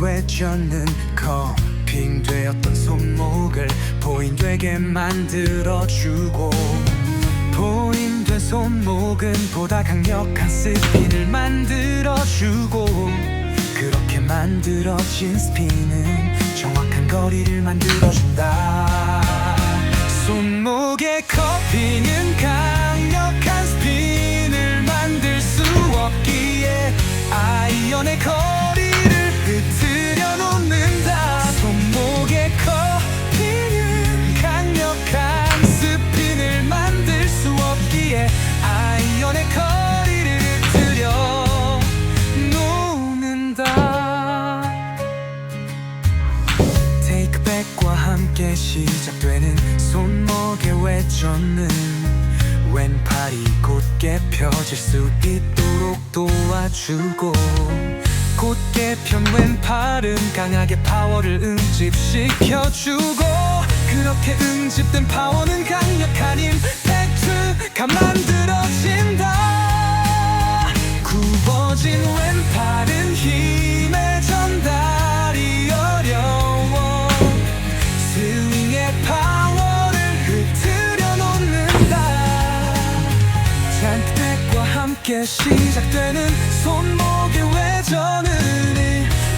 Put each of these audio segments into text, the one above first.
외젓는 커핑 되었던 손목을 보인되게 만들어주고 보인된 손목은 보다 강력한 스핀을 만들어주고 그렇게 만들어진 스핀은 정확한 거리를 만들어준다. 손목의 커핑은 강 아이언의 거리를 흐트려 놓는다. 손목의 커핑은 강력한 스핀을 만들 수 없기에 아이언의 거리를 흐트려 놓는다. 테이크백과 함께 시작되는 손목의 회전은 왼팔이 곧게 펴질 수 있도록 도와주고 곧게 편 왼팔은 강하게 파워를 응집시켜주고 그렇게 응집된 파워는 강력한 임팩트가 만들 시작되는 손목의 회전은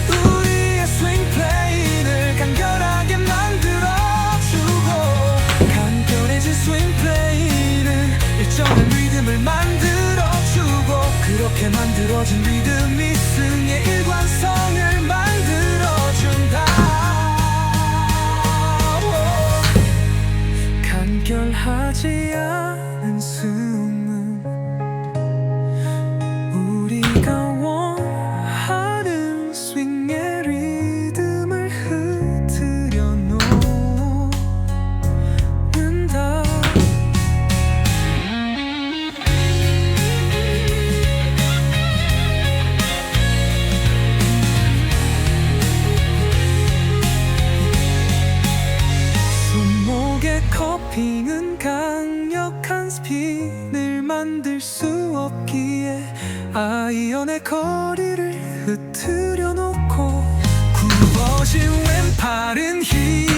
우리의 스윙 플레이를 간결하게 만들어주고 간결해진 스윙 플레이는 일정한 리듬을 만들어주고 그렇게 만들어진 리듬이 승의 일관성을 만들어준다. 간결하지 않은 숨 커핑은 강력한 스핀을 만들 수 없기에 아이언의 거리를 흐트려 놓고 굽어진 왼팔은 힘